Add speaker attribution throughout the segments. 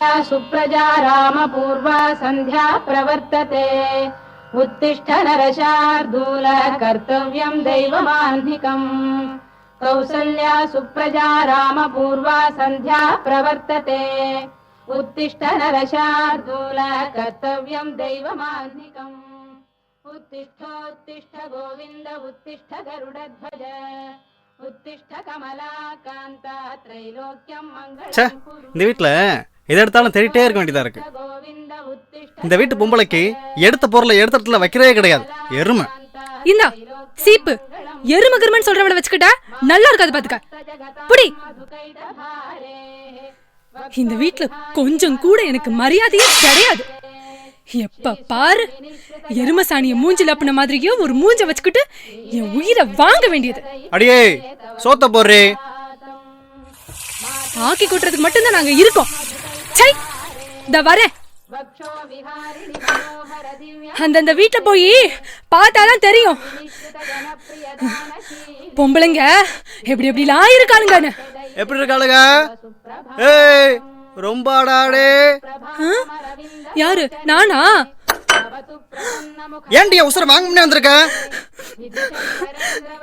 Speaker 1: कौसल्या सुप्रजा रामपूर्वा सन्ध्या प्रवर्तते उत्तिष्ठ नरशार्दूल कर्तव्यम् दैवमाह्निकम् कौसल्या सुप्रजा रामपूर्वा सन्ध्या प्रवर्तते उत्तिष्ठ नरशार्दूल कर्तव्यम् दैवमाह्निकम् उत्तिष्ठोत्तिष्ठ गोविन्द उत्तिष्ठ गरुडध्वज उत्तिष्ठ कमलाकान्त त्रैलोक्यम्
Speaker 2: ச்சே
Speaker 1: मङ्गलम् कुरु
Speaker 2: இந்த வீட்டில் எது எடுத்தாலும் தேடிட்டே இருக்க வேண்டியதாக இருக்கு. இந்த வீட்டு பொம்பளைக்கு எடுத்த பொருளை எடுத்த வைக்கிறதே கிடையாது. எருமை.
Speaker 3: இந்தா சீப்பு. எரும கிருமன் சொல்றவள வச்சுக்கிட்டா நல்லா இருக்காது பாத்துக்க. புடி. இந்த வீட்ல கொஞ்சம் கூட எனக்கு மரியாதையே கிடையாது. எப்ப பாரு எருமை சாணிய மூஞ்சில அப்பின மாதிரியோ ஒரு மூஞ்ச வச்சுக்கிட்டு என் உயிரை வாங்க வேண்டியது.
Speaker 2: அடியே சோத்த போறே
Speaker 3: ஆக்கி கொட்டுறதுக்கு மட்டும்தான் நாங்க இருக்கோம். சை இந்த வரேன். அந்தந்த வீட்ல போய் பார்த்தாதான் தெரியும். பொம்பளைங்க எப்படி எப்படிலாம் இருக்கானுங்கன்னு
Speaker 2: எப்படி இருக்காளுங்க? ஏய் ரொம்ப ஆடாடே?
Speaker 3: யாரு? நானா?
Speaker 2: ஏன்டி உசுர வாங்க முன்னே வந்திருக்க?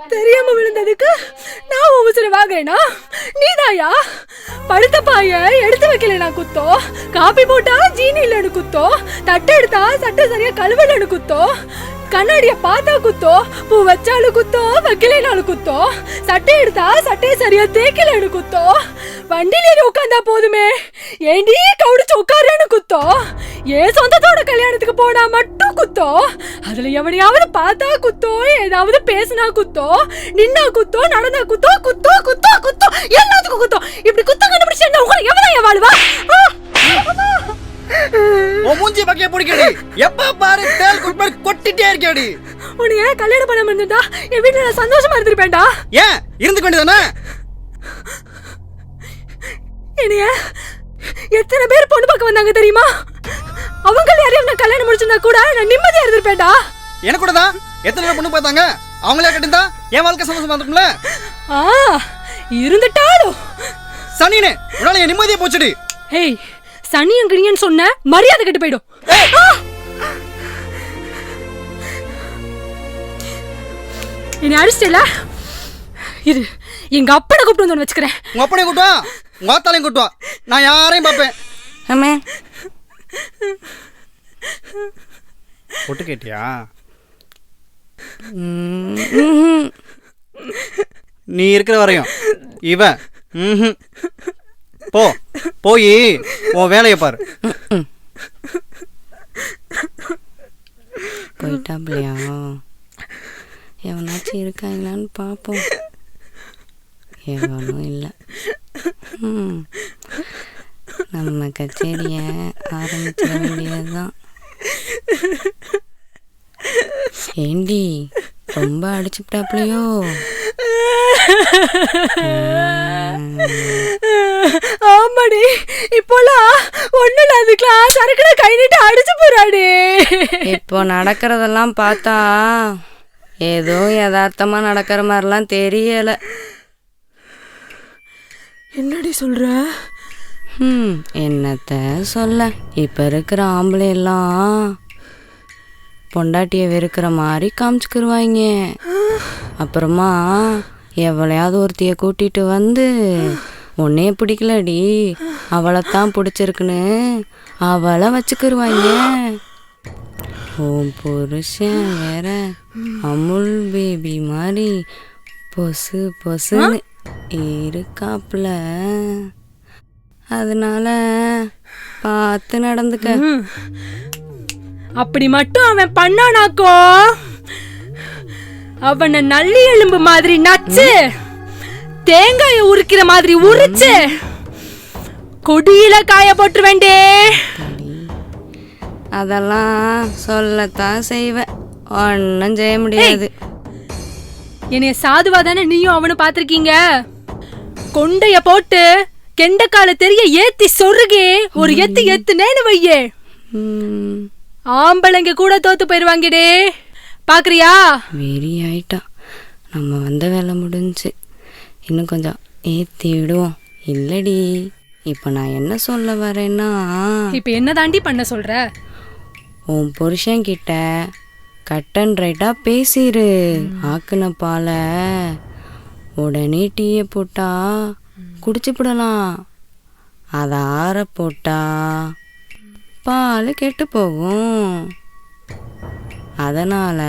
Speaker 3: தெரியாம விழுந்ததுக்கு நான் உசுர வாங்குறேனா? நீதாயா? படுத்த பாய எடுத்து வைக்கலனா குத்தோ? காபி போட்டா ஜீனி இல்லைன்னு குத்தோ? தட்டை எடுத்தா சட்டை சரியா கழுவலன்னு குத்தோ? கண்ணாடிய பார்த்தா குத்தோ? பூ வச்சாலும் குத்தோ? வைக்கலைனாலும் குத்தோ? சட்டை எடுத்தா சட்டையை சரியா தேய்க்கலன்னு குத்தோ? வண்டியில உட்காந்தா போதுமே. ஏண்டி கவுடிச்சு உட்காருன்னு குத்தோ? ஏன் சொந்தத்தோட கல்யாணத்துக்கு போனா மட்டும் குத்தோ? அதுல எவனையாவது பார்த்தா குத்தோ? ஏதாவது பேசினா குத்தோ? நின்னா குத்தோ? நடந்தா குத்தோ? குத்தோ குத்தோ குத்தோ? எல்லாத்துக்கும் குத்தோ. இப்படி குத்தம் கண்டுபிடிச்சு என்ன? உங்களை எவனா வாழ்வா?
Speaker 2: மூஞ்சி பக்கைய பிடிக்கடி எப்ப பாரு தேல் குட் மாதிரி கொட்டிட்டே இருக்கேடி
Speaker 3: உன்னை ஏன் கல்யாணம் பண்ண இருந்திருந்தா? என் வீட்டுல நான் சந்தோஷமா இருந்திருப்பேன்டா.
Speaker 2: ஏன்? இருந்துக்க வேண்டியதானே
Speaker 3: என்னைய எத்தனை பேர் பொண்ணு பார்க்க வந்தாங்க தெரியுமா? அவங்க யாரையும் நான் கல்யாணம் முடிச்சிருந்தா கூட நான் நிம்மதியா இருந்திருப்பேன்டா.
Speaker 2: எனக்கு கூட தான் எத்தனை பொண்ணு பார்த்தாங்க? அவங்களே கட்டிருந்தா? என் வாழ்க்கை சந்தோஷமா இருக்கும்ல?
Speaker 3: ஆ இருந்துட்டாலும்
Speaker 2: சனினே உன்னால என் நிம்மதியை போச்சுடி.
Speaker 3: ஹேய் சனியன் கிணியன் சொன்ன மரியாதை கெட்டு போயிடும்! என்னை அடிச்சிட்டல? இரு எங்க அப்பனை கூப்பிட்டு வந்து வச்சுக்கிறேன்.
Speaker 2: உங்க அப்பனையும் கூட்டுவா உங்க ஆத்தாலையும் கூட்டுவா நான் யாரையும் பார்ப்பேன்.
Speaker 4: அம்மா
Speaker 2: பொட்டு கேட்டியா. நீ இருக்கிற வரையும். இவன். போ. போய். உன் வேலையை பாரு.
Speaker 4: போயிட்டாப்லையா எவனாச்சும் இருக்காங்களான்னு பார்ப்போம் எவனும் இல்லை. ம். நம்ம கச்சேரியை ஆரம்பிச்சிட வேண்டியதுதான். ஏண்டி ரொம்ப அடிச்சுட்டாப்லையோ
Speaker 3: ஆமாடி இப்போலாம் ஒண்ணு அதுக்கெல்லாம் சரக்குல கை நீட்டு அடிச்சு போறாடி.
Speaker 4: இப்போ நடக்கிறதெல்லாம் பார்த்தா ஏதோ யதார்த்தமா நடக்கிற மாதிரிலாம் தெரியல.
Speaker 3: என்னடி சொல்ற?
Speaker 4: ம் என்னத்த சொல்ல? இப்போ இருக்கிற ஆம்பளை எல்லாம் பொண்டாட்டியை வெறுக்கிற மாதிரி காமிச்சுக்கிருவாங்க அப்புறமா எவளையாவது ஒருத்திய கூட்டிட்டு வந்து உன்னைய பிடிக்கலடி அவளைத்தான் பிடிச்சிருக்குன்னு அவளை வச்சுக்கிருவாங்க உன் புருஷன் வேற அமுல் பேபி மாதிரி பொசு பொசுன்னு இருக்காப்புல அதனால பார்த்து நடந்துக்க.
Speaker 3: அப்படி மட்டும் அவன் பண்ணானாக்கோ? அவனை நல்லி எலும்பு மாதிரி நச்சு தேங்காய உரிக்கிற மாதிரி உரிச்சு கொடியில காய போட்டுருவேண்டே.
Speaker 4: அதெல்லாம் சொல்லத்தான் செய்வேன் ஒன்றும் செய்ய முடியாது.
Speaker 3: என்னைய சாதுவா தானே நீயும் அவனும் பாத்திருக்கீங்க கொண்டைய போட்டு கெண்டக்கால தெரிய ஏத்தி சொருகே. ஒரு எத்து எத்துனேன்னு வையே. ஆம்பளைங்க கூட தோத்து போயிருவாங்கடே. பாக்குறியா?
Speaker 4: வெறி ஆயிட்டான் நம்ம வந்த வேலை முடிஞ்சுச்சு இன்னும் கொஞ்சம் ஏற்றி விடுவோம். இல்லடி. இப்போ நான் என்ன சொல்ல வரேன்னா
Speaker 3: இப்ப என்ன தாண்டி பண்ண சொல்ற?
Speaker 4: உன் புருஷன்கிட்ட கட் அண்ட் ரைட்டாக பேசிடு ஆக்குன பாலை உடனே டீயை போட்டா குடிச்சுப்பிடலாம் அதை ஆற போட்டா பால் கெட்டு போகும். அதனால்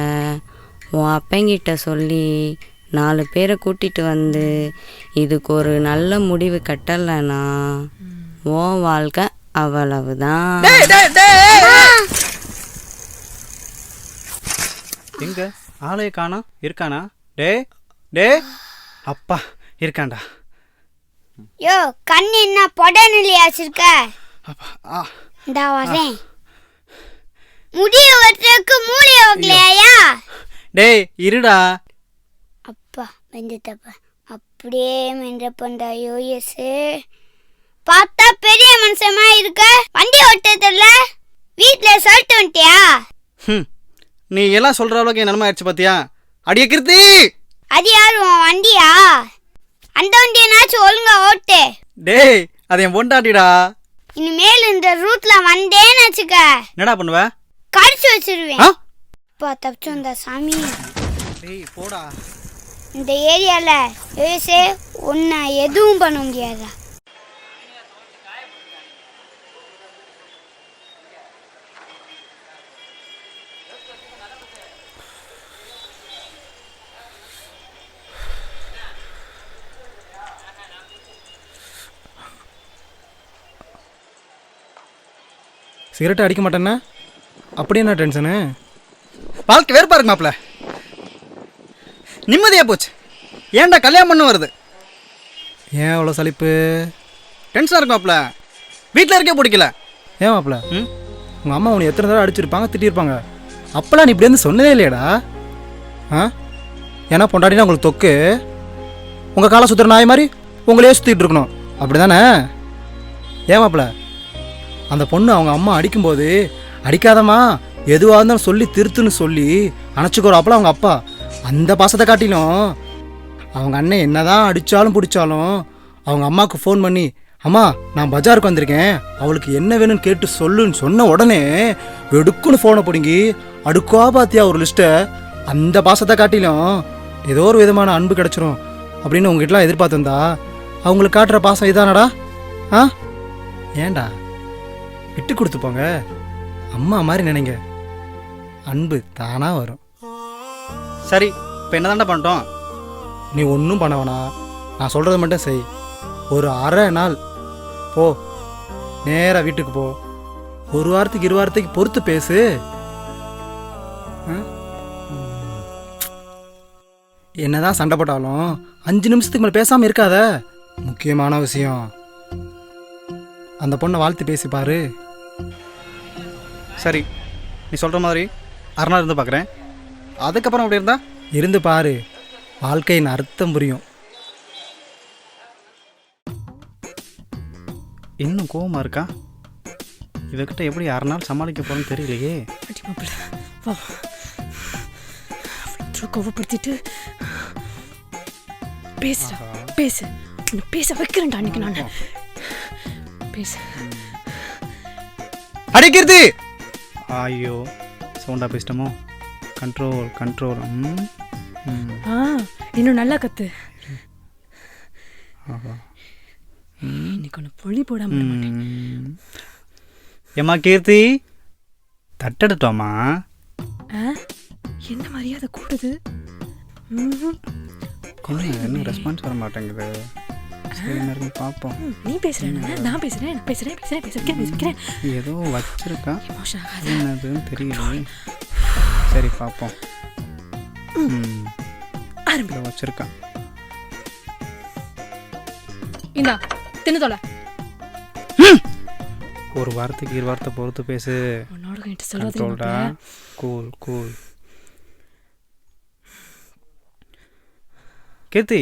Speaker 4: உன் அப்பங்கிட்ட சொல்லி நாலு பேரை கூட்டிட்டு வந்து இதுக்கு ஒரு நல்ல முடிவு கட்டலைன்னா உன் வாழ்க்கை அவ்வளவுதான்.
Speaker 2: எங்க? ஆளைய காணோம் இருக்கானா? டே டே அப்பா இருக்கான்டா.
Speaker 5: யோ கண் என்ன பொடநிலையா வச்சிருக்க
Speaker 2: அப்பா ஆ.
Speaker 5: இந்தா வரேன் முடிய வெட்டுறதுக்கு மூளைய வைக்கலையா
Speaker 2: டேய் இருடா.
Speaker 5: அப்பா வெந்துட்டப்ப அப்படியே மென்ற பண்றா யோயசு பார்த்தா பெரிய மனுஷமா இருக்க? வண்டி ஓட்டதில்ல வீட்ல சொல்லிட்டு வந்துட்டியா?
Speaker 2: ம் நீ எல்லாம் சொல்ற அளவுக்கு என் நிலமை ஆயிடுச்சு பாத்தியா? அடிய கிருத்தி!
Speaker 5: அது யாரு உன் வண்டியா? அந்த வண்டியனாச்சும் ஒழுங்கா ஓட்டு.
Speaker 2: டேய் அது என் பொண்டாட்டிடா.
Speaker 5: இனிமேல் இந்த ரூட்ல வந்தேன்னு வச்சுக்க.
Speaker 2: என்னடா பண்ணுவ?
Speaker 5: கடிச்சு வச்சிருவேன். அப்பா தப்பிச்சு வந்தா சாமி.
Speaker 2: டேய் போடா.
Speaker 5: இந்த ஏரியால உன்னை எதுவும் பண்ண முடியாதா?
Speaker 6: சிகரெட் அடிக்க மாட்டேன்னா? அப்படி என்ன டென்ஷனு?
Speaker 2: வாழ்க்கை வேறுபா இருக்கு மாப்ள நிம்மதியா போச்சு. ஏன்டா கல்யாணம் பண்ண வருது?
Speaker 6: ஏன் அவ்வளோ சலிப்பு?
Speaker 2: டென்ஷனாக இருக்கு மாப்ள வீட்டில் இருக்கே பிடிக்கல.
Speaker 6: ஏன் மாப்பிள
Speaker 2: ம்?
Speaker 6: உங்கள் அம்மா உன்னை எத்தனை தடவை அடிச்சிருப்பாங்க திட்டிருப்பாங்க. அப்போல்லாம் நீ இப்படி வந்து சொன்னதே இல்லையாடா. ஆ? ஏன்னா பொண்டாட்டினா உங்களுக்கு தொக்கு. உங்கள் காலை சுற்றுற நாய் மாதிரி உங்களையே சுற்றிட்டு இருக்கணும். அப்படி தானே ஏன் மாப்பிள அந்த பொண்ணு அவங்க அம்மா அடிக்கும்போது அடிக்காதம்மா எதுவாக இருந்தாலும் சொல்லி திருத்துன்னு சொல்லி அணைச்சிக்கிறோம் அவங்க அப்பா. அந்த பாசத்தை காட்டிலும் அவங்க அண்ணன் என்னதான் அடித்தாலும் பிடிச்சாலும் அவங்க அம்மாவுக்கு ஃபோன் பண்ணி அம்மா நான் பஜாருக்கு வந்திருக்கேன். அவளுக்கு என்ன வேணும்னு கேட்டு சொல்லுன்னு சொன்ன உடனே வெடுக்குன்னு ஃபோனை பிடுங்கி அடுக்கா பாத்தியா ஒரு லிஸ்ட்டை அந்த பாசத்தை காட்டிலும் ஏதோ ஒரு விதமான அன்பு கிடச்சிரும் அப்படின்னு உங்ககிட்டலாம் எதிர்பார்த்துருந்தா அவங்களுக்கு காட்டுற பாசம் இதானடா? ஆ? ஏன்டா? விட்டு கொடுத்து போங்க. அம்மா மாதிரி நினைங்க. அன்பு தானாக வரும்.
Speaker 2: சரி இப்போ என்னதான்டா பண்ணிட்டோம்?
Speaker 6: நீ ஒன்றும் பண்ண வேணாம். நான் சொல்கிறத மட்டும் செய். ஒரு அரை நாள் போ. நேராக வீட்டுக்கு போ. ஒரு வாரத்துக்கு இரு வாரத்துக்கு பொறுத்து பேசு? என்னதான் சண்டை போட்டாலும் அஞ்சு நிமிஷத்துக்கு மேலே பேசாமல் இருக்காத. முக்கியமான விஷயம். அந்த பொண்ணை வாழ்த்து பேசி பாரு.
Speaker 2: சரி நீ சொல்கிற மாதிரி அரை நாள் இருந்து பார்க்குறேன் அதுக்கப்புறம் அப்படி இருந்தா?
Speaker 6: இருந்து பாரு. வாழ்க்கையின் அர்த்தம் புரியும்.
Speaker 2: இன்னும் கோவமா இருக்கா? இவகிட்ட எப்படி அரை நாள் சமாளிக்க போறேன்னு தெரியலையே.
Speaker 3: அடி மாப்பிள்ள வா கோவப்படுத்திட்டு பேசுடா பேசு. உன்னை பேச வைக்கிறேன்டா அன்னைக்கு நான். பேசு.
Speaker 2: அடிக்கிறது ஐயோ சவுண்டா பேசிட்டோமோ? கண்ட்ரோல் கண்ட்ரோல்
Speaker 3: ஆ இன்னும் நல்லா கத்து.
Speaker 2: ஆஹா.
Speaker 3: இன்னைக்கு ஒன்று பொழி போடாம விட மாட்டேன்.
Speaker 2: ம். ஏம்மா கீர்த்தி? தட்டெடுத்தோமா
Speaker 3: ஆ? என்ன மரியாதை கூடுது?
Speaker 2: என்ன? ரெஸ்பான்ஸ் வர மாட்டேங்குது சரி பார்ப்போம்
Speaker 3: நீ பேசுறேன். நான் பேசுறேன் நான் பேசுறேன் பேசுறேன் பேசுறேன் பேசுறேன்
Speaker 2: ஏதோ வச்சிருக்கா? என்னதுன்னு தெரியல. சரி பார்ப்போம் ம்.
Speaker 3: ஆரம்பி.
Speaker 2: இதை வச்சிருக்கா.
Speaker 3: இந்தா தின்னு தொலை.
Speaker 2: ஒரு வாரத்துக்கு இரு வாரத்தை பொறுத்து பேசு.
Speaker 3: உன்னோட கிட்ட மாப்பிள்ளை.
Speaker 2: Cool cool Keerthi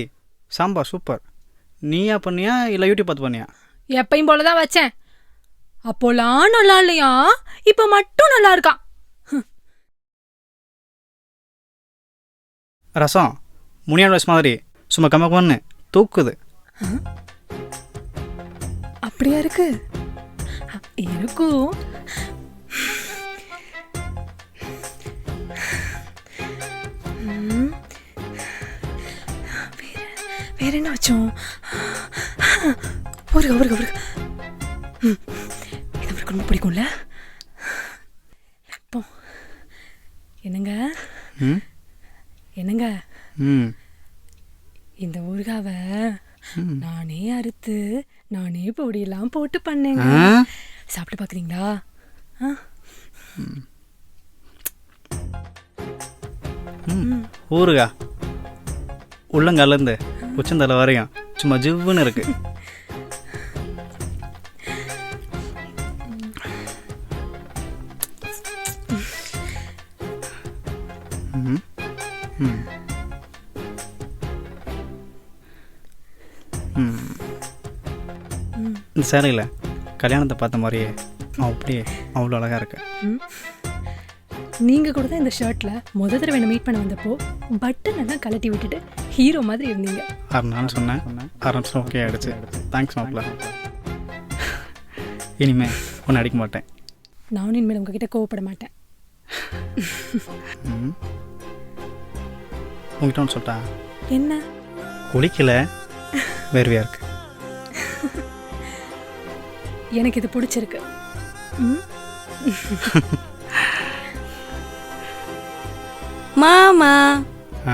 Speaker 2: sambar super நீயா பண்ணியா இல்லை யூடியூப் பார்த்து பண்ணியா?
Speaker 3: எப்பயும் போலதான் வச்சேன். அப்போலாம் நல்லா இல்லையா? இப்ப மட்டும் நல்லா இருக்கான்
Speaker 2: ரசம். முனியான் வயசு மாதிரி. சும்மா கம்ம கம்மன்னு. தூக்குது.
Speaker 3: அப்படியா இருக்கு? இருக்கும். வேற என்ன வச்சோம் ஒரு ஒரு ஒரு. இது அவருக்கு ரொம்ப பிடிக்கும்ல. வைப்போம் என்னங்க? என்னங்க? இந்த ஊறுகாவை நானே அறுத்து நானே பொடியெல்லாம் போட்டு பண்ணேங்க? சாப்பிட்டு பார்க்குறீங்களா
Speaker 2: ஊருகா உள்ளங்காலேருந்து உச்சந்தலை வரையும் சும்மா ஜிவ்வுன்னு இருக்கு ம். ம். ம். இந்த சேலையில் கல்யாணத்தை பார்த்த மாதிரியே அப்படியே அவ்வளோ அழகாக இருக்கு
Speaker 3: நீங்கள் கூட தான் இந்த ஷர்ட்டில் முத தடவை என்னை மீட் பண்ண வந்தப்போ பட்டன் எல்லாம் கழட்டி விட்டுட்டு ஹீரோ மாதிரி இருந்தீங்க
Speaker 2: ஆறு நாள் சொன்னேன். ஆறு நிமிஷம் ஓகே ஆகிடுச்சு தேங்க்ஸ் மாப்பிள்ள. இனிமே ஒன்று அடிக்க மாட்டேன்.
Speaker 3: நானும் இனிமேல் உங்ககிட்ட கோவப்பட மாட்டேன்.
Speaker 2: உங்ககிட்ட ஒன்று சொல்லிட்டா
Speaker 3: என்ன?
Speaker 2: குளிக்கல. வேர்வையாக இருக்கு.
Speaker 3: எனக்கு இது பிடிச்சிருக்கு.
Speaker 4: மாமா.
Speaker 2: ஆ